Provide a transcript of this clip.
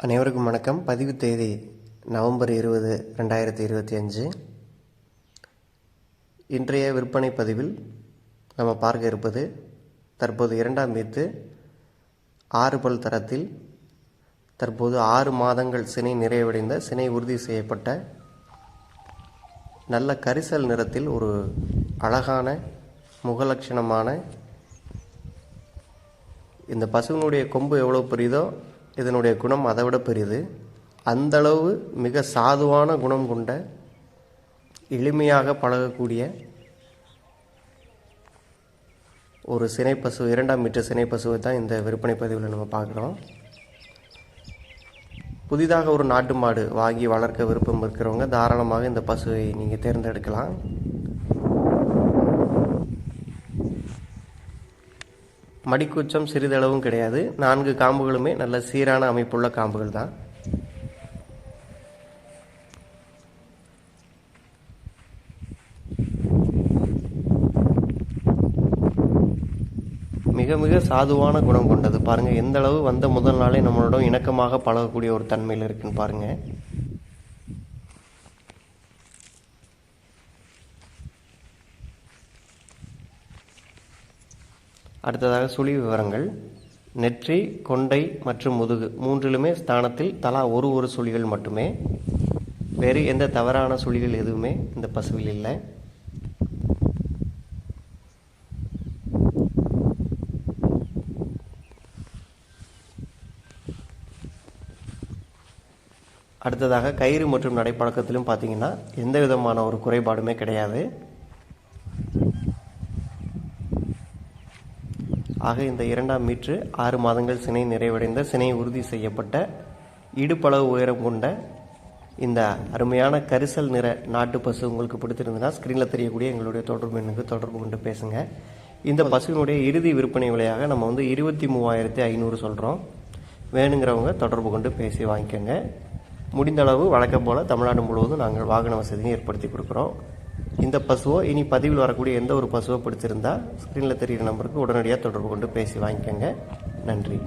அனைவருக்கும் வணக்கம். பதிவு தேதி நவம்பர் இருபது ரெண்டாயிரத்தி இருபத்தி அஞ்சு. இன்றைய விற்பனை பதிவில் நம்ம பார்க்க இருப்பது தற்போது இரண்டாம் வீத்து ஆறு பல் தரத்தில் தற்போது ஆறு மாதங்கள் சினை நிறைவடைந்த சினை உறுதி செய்யப்பட்ட நல்ல கரிசல் நிறத்தில் ஒரு அழகான முகலட்சணமான இந்த பசுவினுடைய கொம்பு எவ்வளோ பெரியதோ இதனுடைய குணம் அதை விட பெரியது அந்தளவு மிக சாதுவான குணம் கொண்ட எளிமையாக பழகக்கூடிய ஒரு சினைப்பசு பசு இரண்டாம் மீட்டர் சினைப்பசுவை தான் இந்த விற்பனை பதிவில் நம்ம பார்க்குறோம். புதிதாக ஒரு நாட்டு மாடு வாங்கி வளர்க்க விருப்பம் இருக்கிறவங்க தாராளமாக இந்த பசுவை நீங்கள் தேர்ந்தெடுக்கலாம். மடிக்கூச்சம் சிறிதளவும் கிடையாது. நான்கு காம்புகளுமே நல்ல சீரான அமைப்புள்ள காம்புகள் தான். மிக மிக சாதுவான குணம் கொண்டது. பாருங்கள் எந்த அளவு வந்த முதல் நாளே நம்மளோட இணக்கமாக பழகக்கூடிய ஒரு தன்மையில் இருக்குன்னு பாருங்கள் அடுத்ததாக சுழி விவரங்கள். நெற்றி கொண்டை மற்றும் முதுகு மூன்றிலுமே ஸ்தானத்தில் தலா ஒரு ஒரு சுழிகள் மட்டுமே. வேறு எந்த தவறான சுழிகள் எதுவுமே இந்த பசுவில் இல்லை. அடுத்ததாக கயிறு மற்றும் நடைப்பழக்கத்திலும் பார்த்தீங்கன்னா எந்த விதமான ஒரு குறைபாடுமே கிடையாது. ஆக இந்த இரண்டாம் மீட்ரு ஆறு மாதங்கள் சினை நிறைவடைந்த சினை உறுதி செய்யப்பட்ட இடுப்பளவு உயரம் கொண்ட இந்த அருமையான கரிசல் நிற நாட்டு பசு உங்களுக்கு பிடித்திருந்ததுன்னா ஸ்க்ரீனில் தெரியக்கூடிய எங்களுடைய தொடர்பு எண்ணுக்கு தொடர்பு கொண்டு பேசுங்க. இந்த பசுவினுடைய இறுதி விற்பனை விலையாக நம்ம வந்து இருபத்தி மூவாயிரத்தி ஐநூறு சொல்கிறோம் வேணுங்கிறவங்க தொடர்பு கொண்டு பேசி வாங்கிக்கோங்க. முடிந்த அளவு வழக்கம் போல் தமிழ்நாடு முழுவதும் நாங்கள் வாகன வசதியும் ஏற்படுத்தி கொடுக்குறோம். இந்த பசுவோ இனி பதிவில் வரக்கூடிய எந்த ஒரு பசுவோ பிடிச்சிருந்தா ஸ்க்ரீனில் தெரிகிற நம்பருக்கு உடனடியாக தொடர்பு கொண்டு பேசி வாங்கிக்கோங்க. நன்றி.